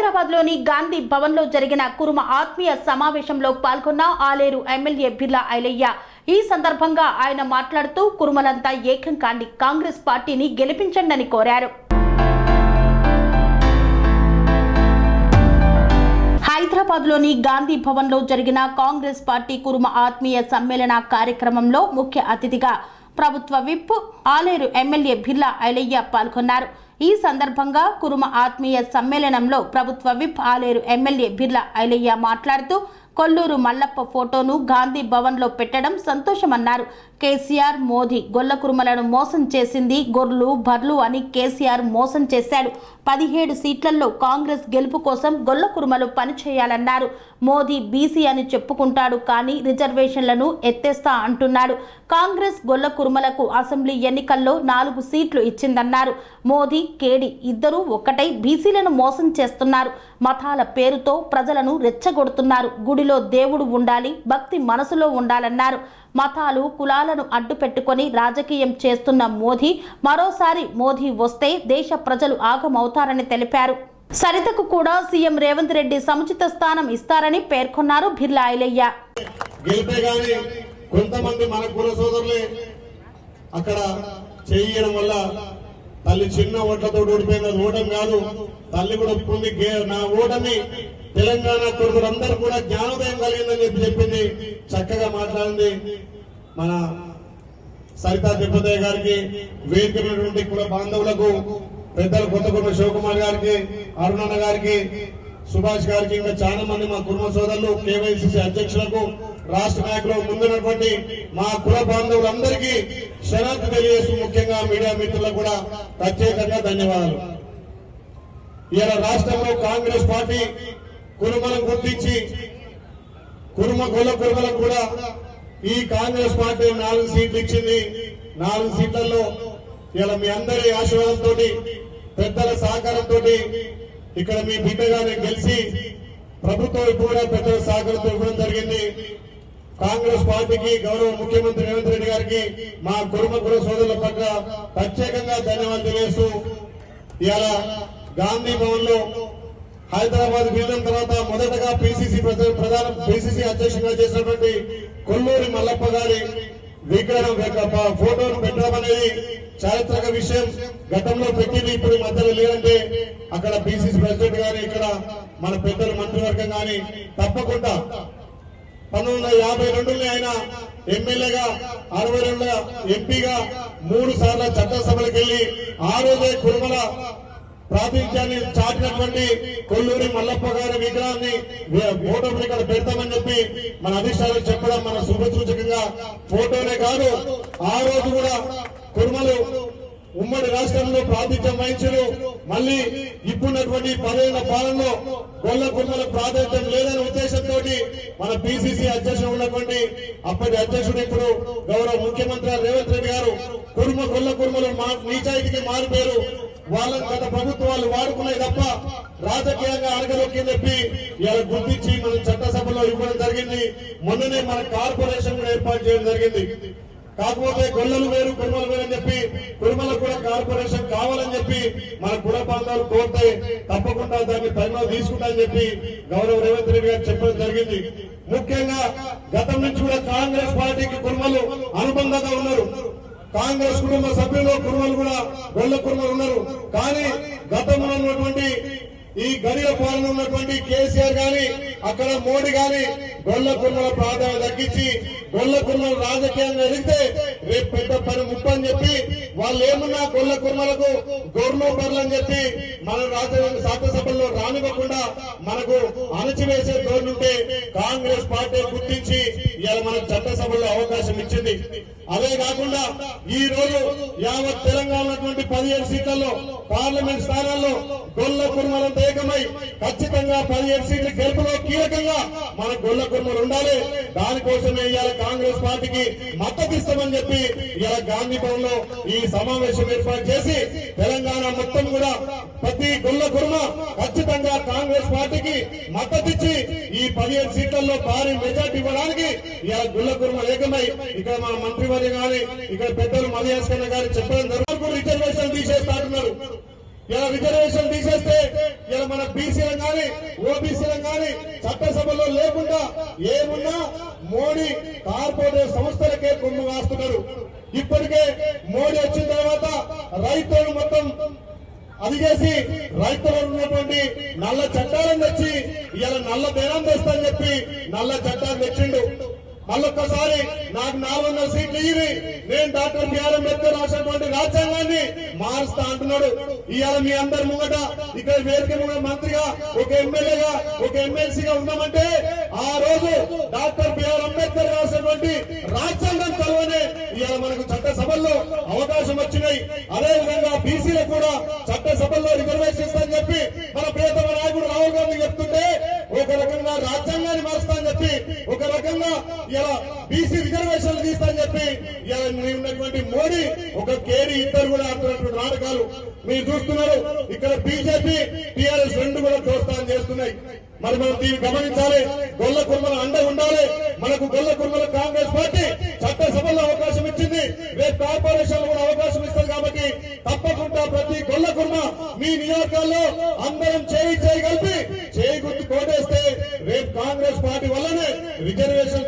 హైదరాబాద్లోని గాంధీ భవన్లో జరిగిన కురుమ ఆత్మీయ సమావేశంలో పాల్గొన్న ఆలేరు ఎమ్మెల్యే బిర్లా ఐలయ్య. ఈ సందర్భంగా ఆయన మాట్లాడుతూ కురుమలంతా ఏకం కాండి కాంగ్రెస్ పార్టీని గెలిపించండని కోరారు. హైదరాబాద్లోని గాంధీ భవన్లో జరిగిన కాంగ్రెస్ పార్టీ కురుమ ఆత్మీయ సమ్మేళన కార్యక్రమంలో ముఖ్య అతిథిగా ప్రభుత్వ విప్ ఆలేరు ఎమ్మెల్యే బిర్లా ఐలయ్య పాల్గొన్నారు. ఈ సందర్భంగా కురుమ ఆత్మీయ సమ్మేళనంలో ప్రభుత్వ విప్ ఆలేరు ఎమ్మెల్యే బిర్లా ఐలయ్య మాట్లాడుతూ కొల్లూరు మల్లప్ప ఫోటోను గాంధీ భవన్లో పెట్టడం సంతోషమన్నారు. కేసీఆర్ మోదీ గొల్ల కురుమలను మోసం చేసింది గొర్రెలు బర్లు అని కేసీఆర్ మోసం చేశాడు. పదిహేడు సీట్లలో కాంగ్రెస్ గెలుపు కోసం గొల్ల కురుమలు పనిచేయాలన్నారు మోదీ బీసీ అని చెప్పుకుంటాడు కానీ రిజర్వేషన్లను ఎత్తేస్తా అంటున్నాడు. కాంగ్రెస్ గొల్ల కురుమలకు అసెంబ్లీ ఎన్నికల్లో నాలుగు సీట్లు ఇచ్చిందన్నారు. మోదీ కేడి ఇద్దరూ ఒక్కటై బీసీలను మోసం చేస్తున్నారు. మతాల పేరుతో ప్రజలను రెచ్చగొడుతున్నారు. గుడిలో దేవుడు ఉండాలి భక్తి మనసులో ఉండాలన్నారు. మతాలు కులాలను అడ్డు పెట్టుకొని రాజకీయం చేస్తున్న మోదీ మరోసారి మోదీ వస్తే దేశ ప్రజలు ఆగమవుతారని తెలిపారు. సరితకు కూడా సీఎం రేవంత్ రెడ్డి సముచిత స్థానం ఇస్తారని పేర్కొన్నారు బిర్లా ఐలయ్య. కొంతమంది మన కుల సోదరులే అక్కడ చేయడం వల్ల తల్లి చిన్న ఓట్లతో ఓడిపోయిన ఓటమి కాదు. తల్లి కూడా ఒప్పుకుంది నా ఓటమి తెలంగాణ కొడుకులందరూ కూడా జ్ఞానోదయం కలిగిందని చెప్పి చెప్పింది. చక్కగా మాట్లాడింది. మన సరితా తిరుపతయ్య గారికి వేదికమైనటువంటి కుల బాంధవులకు పెద్దలు కొత్త శివకుమార్ గారికి అరుణన్న గారికి సుభాష్ గారికి ఇంకా చాలా మంది మా కుటుంబ సోదరులు కేవైసీసీ అధ్యక్షులకు రాష్ట్ర నాయకులు ముందున్నటువంటి మా కుల బాంధవులందరికీ శరత్ తెలియజేస్తూ ముఖ్యంగా మీడియా మిత్రులకు కూడా ప్రత్యేకంగా ధన్యవాదాలు. ఇలా రాష్ట్రంలో కాంగ్రెస్ పార్టీ కురుమలను గుర్తించి కురుమ కుల కురుమలకు కూడా ఈ కాంగ్రెస్ పార్టీ నాలుగు సీట్లు ఇచ్చింది. నాలుగు సీట్లలో ఇలా మీ అందరి ఆశీర్వాదంతో పెద్దల సహకారంతో ఇక్కడ మీ బిడ్డ గారిని గెలిచి ప్రభుత్వం కూడా పెద్దల సహకారంతో ఇవ్వడం జరిగింది. కాంగ్రెస్ పార్టీకి గౌరవ ముఖ్యమంత్రి రేవంత్ రెడ్డి గారికి మా కురుమ కుల సోదరుల పట్ల ప్రత్యేకంగా ధన్యవాదాలు తెలియజేస్తూ ఇలా గాంధీ భవన్లో హైదరాబాద్ విలీనం తర్వాత మొదటగా పిసిసి ప్రధాన పిసిసి అధ్యక్షుడిగా చేసినటువంటి కొల్లూరి మల్లప్ప గారి విగ్రహం యొక్క ఫోటోను పెట్టడం అనేది చారిత్రక విషయం. గతంలో పెట్టింది ఇప్పుడు మధ్యలో లేదంటే అక్కడ బీసీసీ ప్రెసిడెంట్ గాని ఇక్కడ మన పెద్దల మంత్రివర్గం గాని తప్పకుండా. పంతొమ్మిది వందల యాభై రెండులో ఆయన ఎమ్మెల్యేగా అరవై రెండు ఎంపీగా మూడు సార్లు చట్టసభలకు వెళ్ళి ఆ రోజే కురుమల ప్రాతినిధ్యాన్ని చాటినటువంటి కొల్లూరి మల్లప్ప గారి విగ్రహాన్ని ఫోటోని ఇక్కడ పెడతామని చెప్పి మన అధిష్టానం చెప్పడం మన శుభసూచకంగా ఫోటోనే కాదు. ఆ రోజు కూడా కురుమలు ఉమ్మడి రాష్ట్రంలో ప్రాతినిధ్యం వహించరు. మళ్ళీ ఇప్పుడున్నటువంటి పదేళ్ళ పాలనలో గొల్ల కుర్మల ప్రాతినిధ్యం లేదనే ఉద్దేశంతో మన పిసిసి అధ్యక్షుడు ఉన్నటువంటి అప్పటి అధ్యక్షుడు ఇప్పుడు గౌరవ ముఖ్యమంత్రి రేవంత్ రెడ్డి గారు కుర్మ గొల్ల కుర్మలు మా నీచాయితీకి మారిపోయారు. వాళ్ళని గత ప్రభుత్వాలు వాడుకున్నాయి తప్ప రాజకీయంగా అడగలోకి చెప్పి ఇలా గుర్తించి మన చట్టసభలో ఇవ్వడం జరిగింది. మొన్ననే మన కార్పొరేషన్ కూడా ఏర్పాటు చేయడం జరిగింది. కాకపోతే గొల్లలు వేరు కుర్మలు వేరు అని చెప్పి కుర్మలకు కూడా కార్పొరేషన్ కావాలని చెప్పి మన కుల ప్రాంతాలు కోరితే తప్పకుండా దాన్ని పరిణామం తీసుకుంటామని చెప్పి గౌరవ రేవంత్ రెడ్డి గారు చెప్పడం జరిగింది. ముఖ్యంగా గతం నుంచి కూడా కాంగ్రెస్ పార్టీకి కుర్మలు అనుబంధంగా ఉన్నారు. కాంగ్రెస్ కుటుంబ సభ్యులు కుర్మలు కూడా గొల్ల కుర్మలు ఉన్నారు. కానీ గతంలో ఉన్నటువంటి ఈ గడిల పాలన ఉన్నటువంటి కేసీఆర్ గాని అక్కడ మోడీ గాని గొల్ల కుర్మల ప్రాధాన్యత తగ్గించి గొల్ల కుర్మలు రాజకీయంగా ఎదిగితే రేపు పెద్ద పని ముప్పని చెప్పి వాళ్ళు ఏమన్నా కొల్ల కుర్మలకు గొర్రెలు బర్రెలు అని చెప్పి మన రాజ్యాంగ శాసనసభల్లో రానివ్వకుండా మనకు అణచివేసే ఉంటే కాంగ్రెస్ పార్టీ గుర్తించి ఇలా మనకు చట్టసభల్లో అవకాశం ఇచ్చింది. అదే కాకుండా ఈ రోజు యావత్ తెలంగాణ ఉన్నటువంటి పదిహేడు సీట్లలో పార్లమెంట్ స్థానాల్లో గొల్ల కుర్మలంతా ఏకమై ఖచ్చితంగా పదిహేను సీట్లు గెలుపులో కీలకంగా మన గొల్ల కుర్మలు ఉండాలి. దానికోసమే ఇవాళ కాంగ్రెస్ పార్టీకి మద్దతు ఇస్తామని చెప్పి ఇవాళ గాంధీ భవన్లో ఈ సమావేశం ఏర్పాటు చేసి తెలంగాణ మొత్తం కూడా ప్రతి గొల్ల కుర్మ ఖచ్చితంగా కాంగ్రెస్ పార్టీకి మద్దతిచ్చి ఈ పదిహేను సీట్లలో భారీ మెజార్టీ ఇవ్వడానికి ఇలా గుల్ల కుర్మ ఏకమై ఇక్కడ మన మంత్రివర్య గాని ఇక్కడ పెద్దలు మలియాస్కన్న గారి చెప్పడం జరుగుతుంది. రిజర్వేషన్ తీసేస్తా ఇలా రిజర్వేషన్ తీసేస్తే ఇలా మన బీసీలను కానీ ఓబీసీలను కానీ చట్టసభలో లేకుండా ఏమున్నా మోడీ కార్పొరేట్ సంస్థలకే కొమ్ము కాస్తున్నారు. ఇప్పటికే మోడీ వచ్చిన తర్వాత రైతులను మొత్తం అది చేసి రైతులకు ఉన్నటువంటి నల్ల చట్టాలను తెచ్చి ఇలా నల్ల బేరం తెస్తా చెప్పి నల్ల చట్టాలు తెచ్చిండు. మళ్ళొక్కసారి నాకు నాలుగు వందల సీట్లు ఇవి నేను డాక్టర్ బిఆర్ అంబేద్కర్ రాసినటువంటి రాజ్యాంగాన్ని మారుస్తా అంటున్నాడు. ఇవాళ మీ అందరి ముంగట ఇక్కడ వేదిక మంత్రిగా ఒక ఎమ్మెల్యేగా ఒక ఎమ్మెల్సీగా ఉన్నామంటే ఆ రోజు డాక్టర్ బిఆర్ అంబేద్కర్ రాసినటువంటి రాజ్యాంగం చదవనే ఇవాళ మనకు చట్టసభల్లో అవకాశం వచ్చినాయి. అదే విధంగా బీసీలకు కూడా చట్టసభల్లో రిజర్వేషన్ ఇస్తామని చెప్పి మన ప్రియతమ నాయకుడు రాహుల్ గాంధీ చెప్తుంటే ఒక రకంగా రాజ్యాంగాన్ని చెప్పి ఒక రకంగా ఇలా బీసీ రిజర్వేషన్లు తీస్తామని చెప్పి ఇలా ఉన్నటువంటి మోడీ ఒక కేడీ ఇద్దరు కూడా ఆడుతున్నటువంటి నాటకాలు మీరు చూస్తున్నారు. ఇక్కడ బీజేపీ టీఆర్ఎస్ రెండు కూడా ప్రోత్సాహం చేస్తున్నాయి. మరి మనం దీన్ని గమనించాలి. గొల్ల కుర్మల అండ ఉండాలి. మనకు గొల్ల కుర్మల కాంగ్రెస్ పార్టీ చట్టసభలో అవకాశం ఇచ్చింది. రేపు కార్పొరేషన్ కూడా అవకాశం ఇస్తారు కాబట్టి తప్పకుండా ప్రతి గొల్ల కుర్మ మీ నియోజకాల్లో అందరం చేయి చేయగలరు కలిపి చేయి గుర్తు కోటేస్తే రేపు కాంగ్రెస్ పార్టీ వల్లనే రిజర్వేషన్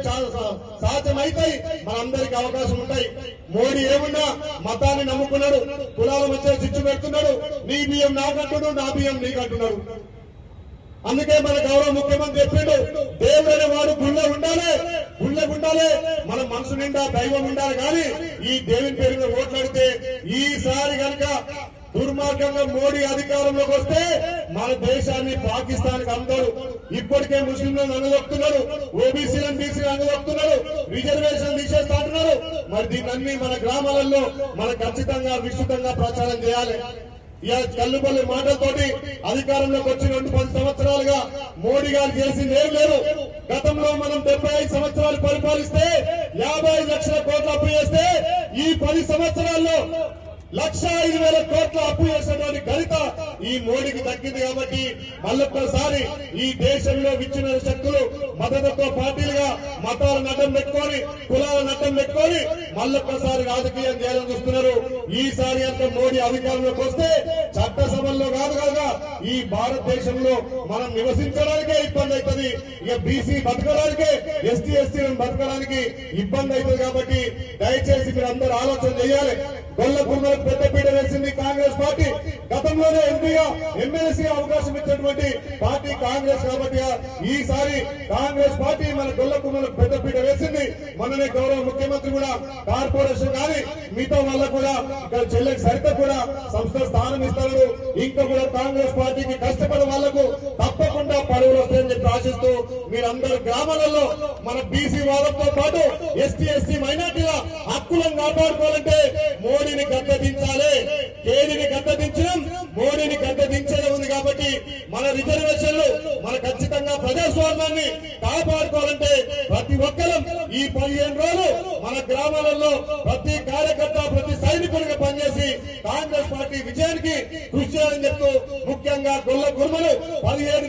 సాధ్యమైతాయి మనందరికి అవకాశం ఉంటాయి. మోడీ ఏమున్నా మతాన్ని నమ్ముకున్నాడు కులాల మధ్య చిచ్చు పెడుతున్నాడు నీ బియ్యం నాకంటున్నాడు నా బియ్యం నీకంటున్నాడు అందుకే మన గౌరవ ముఖ్యమంత్రి చెప్పిండు దేవుడైన వాడు గుళ్ళ ఉండాలి గుళ్ళకు ఉండాలి మన మనసు నిండా దైవం ఉండాలి కానీ ఈ దేవుని పేరు మీద ఓట్లాడితే ఈసారి కనుక దుర్మార్గంగా మోడీ అధికారంలోకి వస్తే మన దేశాన్ని పాకిస్తాన్ అందరు ఇప్పటికే ముస్లింలను అనగొక్కుతున్నారు ఓబీసీలను బీసీలు అనగొక్కుతున్నారు రిజర్వేషన్ తీసేస్తా అంటున్నారు. మరి దీన్ని మన గ్రామాలలో మన ఖచ్చితంగా విస్తృతంగా ప్రచారం చేయాలి. ఇలా కల్లుబల్లి మాటలతోటి అధికారంలోకి వచ్చిన రెండు పది సంవత్సరాలుగా మోడీ గారు చేసింది ఏం లేదు. గతంలో మనం డెబ్బై ఐదు సంవత్సరాలు పరిపాలిస్తే యాభై లక్షల కోట్లు అప్పు చేస్తే ఈ పది సంవత్సరాల్లో లక్ష ఐదు వేల కోట్ల అప్పు చేసినటువంటి ఘనత ఈ మోడీకి దక్కింది కాబట్టి మళ్ళొక్కసారి ఈ దేశంలో విచ్చిన శక్తులు మద్దతుతో పార్టీలుగా మతాల నడ్డం పెట్టుకొని కులాల నడ్డం పెట్టుకొని మళ్ళొక్కసారి రాజకీయం చేయాలని చూస్తున్నారు. ఈసారి అంత మోడీ అధికారంలోకి వస్తే చట్టసభల్లో కాదు కాగా ఈ భారతదేశంలో మనం నివసించడానికే ఇబ్బంది అవుతుంది. ఇక బీసీ బతకడానికే ఎస్టీ ఎస్టీ బతకడానికి ఇబ్బంది అవుతుంది కాబట్టి దయచేసి మీరు అందరూ ఆలోచన చేయాలి. గొల్లకున్నలకు పెద్దపీట వేసింది కాంగ్రెస్ పార్టీ. గతంలోనే ఎంపీగా ఎమ్మెల్సీ అవకాశం ఇచ్చినటువంటి పార్టీ కాంగ్రెస్ కాబట్టి ఈసారి కాంగ్రెస్ పార్టీ మన గొల్లకున్నలకు పెద్దపీట వేసింది. మననే గౌరవ ముఖ్యమంత్రి కూడా కార్పొరేషన్ కానీ మిగతా వాళ్ళకు కూడా ఇక్కడ చెల్లెకి సరిత కూడా సంస్థ స్థానం ఇస్తారు. ఇంకా కూడా కాంగ్రెస్ పార్టీకి కష్టపడే వాళ్ళకు తప్పకుండా పదవులు వస్తాయని చెప్పి ఆశిస్తూ మీరందరు గ్రామాలలో మన బీసీ వాళ్ళతో పాటు ఎస్టీ ఎస్టీ మైనార్టీల హక్కులను కాపాడుకోవాలంటే ఎన్నికల్లో మన ఖచ్చితంగా ప్రజాస్వామ్యాన్ని కాపాడుకోవాలంటే ప్రతి ఒక్కరం ఈ పదిహేను రోజులు మన గ్రామాలలో ప్రతి కార్యకర్త ప్రతి సైనికుడిగా పనిచేసి కాంగ్రెస్ పార్టీ విజయానికి కృషి చేయాలని చెప్తూ ముఖ్యంగా గొల్ల గురుమలు పదిహేడు